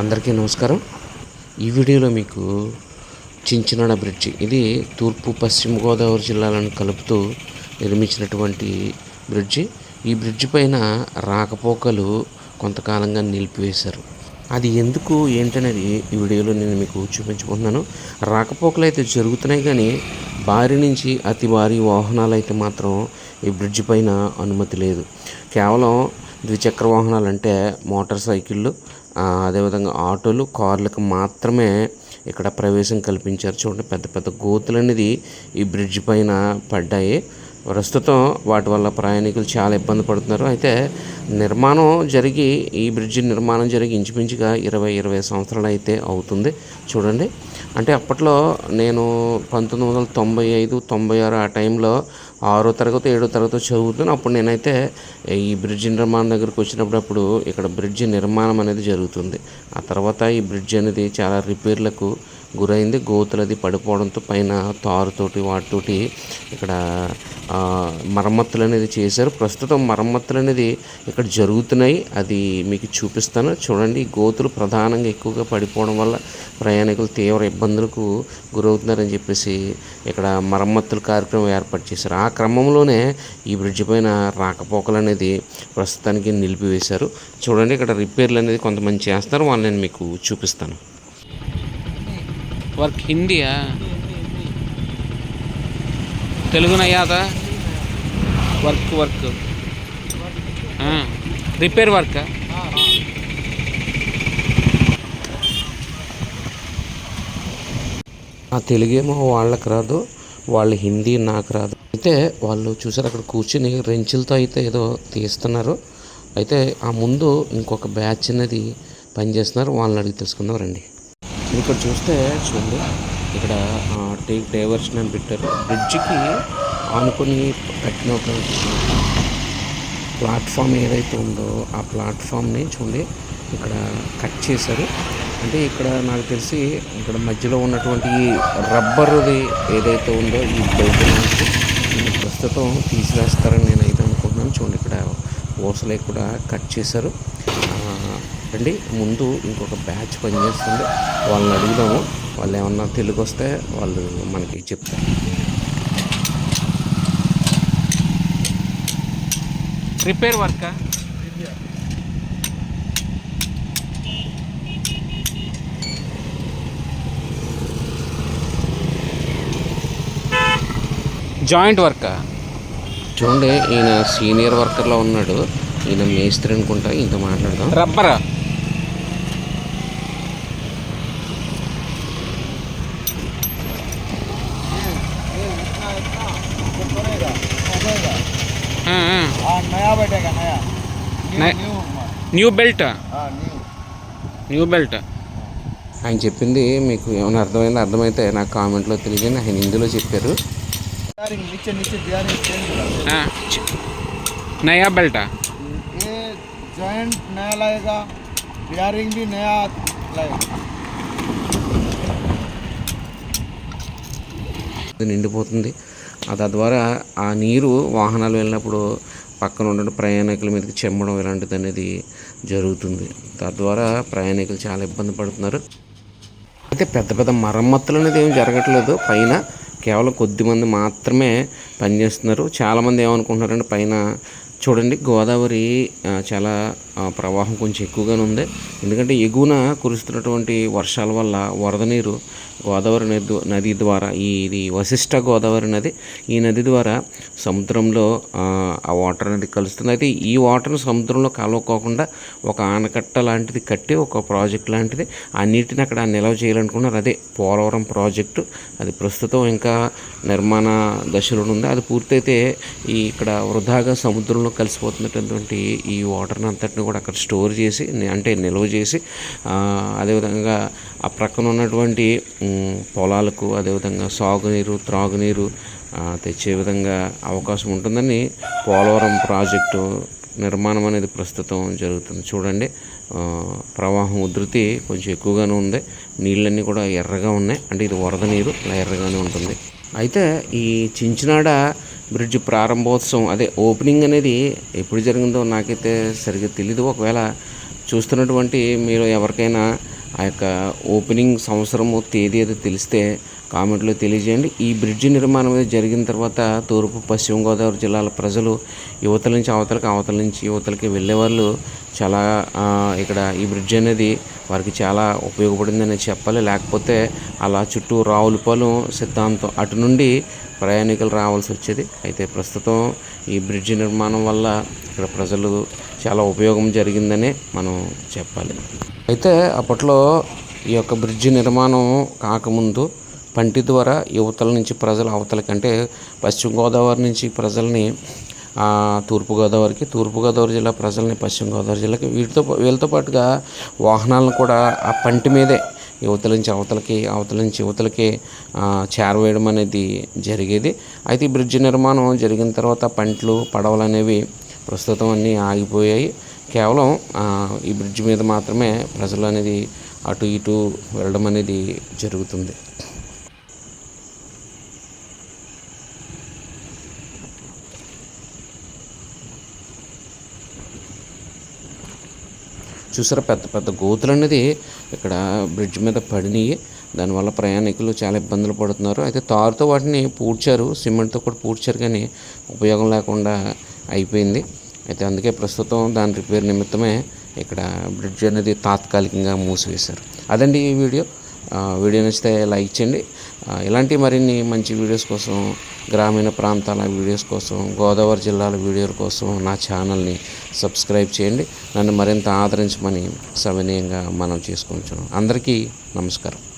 అందరికీ నమస్కారం. ఈ వీడియోలో మీకు చించినాడ బ్రిడ్జి ఇది తూర్పు పశ్చిమ గోదావరి జిల్లాలను కలుపుతూ నిర్మించినటువంటి బ్రిడ్జి. ఈ బ్రిడ్జి పైన రాకపోకలు కొంతకాలంగా నిలిపివేశారు. అది ఎందుకు ఏంటనేది ఈ వీడియోలో నేను మీకు చూపించబోతున్నాను రాకపోకలు అయితే జరుగుతున్నాయి కానీ భారీ నుంచి అతి భారీ వాహనాలు అయితే మాత్రం ఈ బ్రిడ్జి పైన అనుమతి లేదు. కేవలం ద్విచక్ర వాహనాలు అంటే మోటార్ సైకిళ్ళు అదేవిధంగా ఆటోలు కార్లకు మాత్రమే ఇక్కడ ప్రవేశం కల్పించారు. చూడండి పెద్ద పెద్ద గోతులు అనేది ఈ బ్రిడ్జ్ పైన పడ్డాయి. ప్రస్తుతం వాటి వల్ల ప్రయాణికులు చాలా ఇబ్బంది పడుతున్నారు. అయితే నిర్మాణం జరిగి ఈ బ్రిడ్జి నిర్మాణం జరిగి ఇంచుమించుగా ఇరవై ఇరవై సంవత్సరాలు అయితే అవుతుంది. చూడండి అంటే అప్పట్లో నేను పంతొమ్మిది వందల తొంభై ఐదు తొంభై ఆరు ఆ టైంలో ఆరో తరగతి ఏడో తరగతి చదువుతాను అప్పుడు నేనైతే ఈ బ్రిడ్జ్ నిర్మాణం దగ్గరికి వచ్చినప్పుడు అప్పుడు ఇక్కడ బ్రిడ్జి నిర్మాణం అనేది జరుగుతుంది. ఆ తర్వాత ఈ బ్రిడ్జ్ అనేది చాలా రిపేర్లకు గురైంది. గోతులు అది పడిపోవడంతో పైన తారుతోటి వాటితోటి ఇక్కడ మరమ్మతులు అనేది చేశారు. ప్రస్తుతం మరమ్మతులు అనేది ఇక్కడ జరుగుతున్నాయి. అది మీకు చూపిస్తాను. చూడండి గోతులు ప్రధానంగా ఎక్కువగా పడిపోవడం వల్ల ప్రయాణికులు తీవ్ర ఇబ్బందులకు గురవుతున్నారని చెప్పేసి ఇక్కడ మరమ్మతుల కార్యక్రమం ఏర్పాటు చేశారు. ఆ క్రమంలోనే ఈ బ్రిడ్జి పైన రాకపోకలు అనేది ప్రస్తుతానికి నిలిపివేశారు. చూడండి ఇక్కడ రిపేర్లు అనేది కొంతమంది చేస్తారు వాళ్ళని నేను మీకు చూపిస్తాను. వర్క్ హిందీయా? తెలుగునయ్యాదా? Work work. Repair work? ఆ తెలుగేమో వాళ్ళకి రాదు వాళ్ళు హిందీ నాకు రాదు. అయితే వాళ్ళు చూసారు అక్కడ కూర్చుని రెంచులతో అయితే ఏదో తీస్తున్నారు. అయితే ఆ ముందు ఇంకొక బ్యాచ్ అనేది పనిచేస్తున్నారు. వాళ్ళని అడిగి తెలుసుకుందాం రండి. ఇక్కడ చూస్తే చూడండి. ఇక్కడ టేక్ డైవర్షన్ అని పెట్టారు. బ్రిడ్జ్కి ఆనుకొని పెట్టిన ఒక ప్లాట్ఫామ్ ఏదైతే ఉందో ఆ ప్లాట్ఫామ్ని చూడండి. ఇక్కడ కట్ చేశారు. అంటే ఇక్కడ నాకు తెలిసి ఇక్కడ మధ్యలో ఉన్నటువంటి ఈ రబ్బర్ది ఏదైతే ఉందో ఈ బయట ప్రస్తుతం తీసివేస్తారని నేను అయితే అనుకుంటున్నాను. చూడండి ఇక్కడ ఓసలే కూడా కట్ చేశారు. రండి ముందు ఇంకొక బ్యాచ్ పనిచేస్తుంది. వాళ్ళని అడుగుదాము. వాళ్ళు ఏమన్నా తెలుగు వస్తే వాళ్ళు మనకి చెప్తారు. Repair work? Joint work? చూడండి ఈయన సీనియర్ వర్కర్లో ఉన్నాడు. ఈయన మేస్త్రి అనుకుంటా ఇంత మాట్లాడదాం. రబ్బర్? नया बैठेगा नया न्यू नया- न्यू న్యూ బెల్ట్ हाँ न्यू న్యూ బెల్ట్ ఆయన చెప్పింది మీకు ఏమైనా అర్థమైందో అర్థమైతే నాకు కామెంట్లో తెలియజేయండి ఆయన హిందీలో చెప్పారు बियरिंग नीचे नीचे बियरिंग चेंज करा నయా బెల్ట్ ये जॉइंट नया लगेगा बियरिंग भी नया लगेगा అది నిండిపోతుంది ఆ తద్వారా ఆ నీరు వాహనాలు వెళ్ళినప్పుడు పక్కన ఉన్న ప్రయాణికుల మీదకి చెమ్మడం ఇలాంటిది అనేది జరుగుతుంది. తద్వారా ప్రయాణికులు చాలా ఇబ్బంది పడుతున్నారు. అయితే పెద్ద పెద్ద మరమ్మతులు అనేది ఏం జరగట్లేదు. పైన కేవలం కొద్ది మంది మాత్రమే పనిచేస్తున్నారు. చాలామంది ఏమనుకుంటున్నారంటే పైన చూడండి గోదావరి చాలా ప్రవాహం కొంచెం ఎక్కువగానే ఉంది. ఎందుకంటే ఎగువన కురుస్తున్నటువంటి వర్షాల వల్ల వరద నీరు గోదావరి నది నది ద్వారా ఈ ఇది వశిష్ట గోదావరి నది ఈ నది ద్వారా సముద్రంలో ఆ, వాటర్ అనేది కలుస్తుంది. అయితే ఈ వాటర్ను సముద్రంలో కలవకోకుండా ఒక ఆనకట్ట లాంటిది కట్టి ఒక ప్రాజెక్ట్ లాంటిది ఆ నీటిని అక్కడ నిల్వ చేయాలనుకున్నారు. అదే పోలవరం ప్రాజెక్టు. అది ప్రస్తుతం ఇంకా నిర్మాణ దశలో ఉంది. అది పూర్తయితే ఈ ఇక్కడ వృధాగా సముద్రంలో కలిసిపోతున్నటువంటి ఈ వాటర్ని అంతటిని కూడా అక్కడ స్టోర్ చేసి అంటే నిల్వ చేసి అదేవిధంగా ఆ ప్రక్కన ఉన్నటువంటి పొలాలకు అదేవిధంగా సాగునీరు త్రాగునీరు తెచ్చే విధంగా అవకాశం ఉంటుందని పోలవరం ప్రాజెక్టు నిర్మాణం అనేది ప్రస్తుతం జరుగుతుంది. చూడండి ప్రవాహం ఉధృతి కొంచెం ఎక్కువగానే ఉంది. నీళ్ళన్నీ కూడా ఎర్రగా ఉన్నాయి. అంటే ఇది వరద నీరు ఇలా ఎర్రగానే ఉంటుంది. అయితే ఈ చించినాడ బ్రిడ్జ్ ప్రారంభోత్సవం అదే ఓపెనింగ్ అనేది ఎప్పుడు జరిగిందో నాకైతే సరిగ్గా తెలీదు. ఒకవేళ చూస్తున్నటువంటి మీరు ఎవరికైనా ఆ యొక్క ఓపెనింగ్ సంవత్సరము తేదీ ఏదో తెలిస్తే కామెంట్లో తెలియజేయండి. ఈ బ్రిడ్జి నిర్మాణం అనేది జరిగిన తర్వాత తూర్పు పశ్చిమ గోదావరి జిల్లాల ప్రజలు యువతల నుంచి అవతలకి అవతల నుంచి యువతలకి వెళ్ళే వాళ్ళు చాలా ఇక్కడ ఈ బ్రిడ్జ్ అనేది వారికి చాలా ఉపయోగపడిందని చెప్పాలి. లేకపోతే అలా చుట్టూ రావులపాలెం సిద్ధాంతం అటు నుండి ప్రయాణికులు రావాల్సి వచ్చేది. అయితే ప్రస్తుతం ఈ బ్రిడ్జి నిర్మాణం వల్ల ఇక్కడ ప్రజలు చాలా ఉపయోగం జరిగిందని మనం చెప్పాలి. అయితే అప్పట్లో ఈ యొక్క బ్రిడ్జి నిర్మాణం కాకముందు పంటి ద్వారా యువతల నుంచి ప్రజలు అవతల కంటే పశ్చిమ గోదావరి నుంచి ప్రజల్ని తూర్పుగోదావరికి తూర్పుగోదావరి జిల్లా ప్రజల్ని పశ్చిమ గోదావరి జిల్లాకి వీటితో వీళ్ళతో పాటుగా వాహనాలను కూడా ఆ పంటి మీదే యువతల నుంచి అవతలకి అవతల నుంచి యువతలకి చేరవేయడం అనేది జరిగేది. అయితే ఈ బ్రిడ్జ్ నిర్మాణం జరిగిన తర్వాత పంటలు పడవలు అనేవి ప్రస్తుతం అన్నీ ఆగిపోయాయి. కేవలం ఈ బ్రిడ్జి మీద మాత్రమే ప్రజలు అనేది అటు ఇటు వెళ్ళడం అనేది జరుగుతుంది. చూసారా? పెద్ద పెద్ద గోతులు అనేది ఇక్కడ బ్రిడ్జ్ మీద పడినాయి. దానివల్ల ప్రయాణికులు చాలా ఇబ్బందులు పడుతున్నారు. అయితే తారుతో వాటిని పూడ్చారు. సిమెంట్తో కూడా పూడ్చారు కానీ ఉపయోగం లేకుండా అయిపోయింది. అయితే అందుకే ప్రస్తుతం దాని రిపేర్ నిమిత్తమే ఇక్కడ బ్రిడ్జ్ అనేది తాత్కాలికంగా మూసివేశారు. అదండి ఈ వీడియో. వీడియో నచ్చితే లైక్ చేయండి. ఇలాంటి మరిన్ని మంచి వీడియోస్ కోసం గ్రామీణ ప్రాంతాల వీడియోస్ కోసం గోదావరి జిల్లాల వీడియోల కోసం నా ఛానల్ని సబ్స్క్రైబ్ చేయండి. నన్ను మరింత ఆదరించమని సవినయంగా మనం చేసుకుంటున్నాం. అందరికీ నమస్కారం.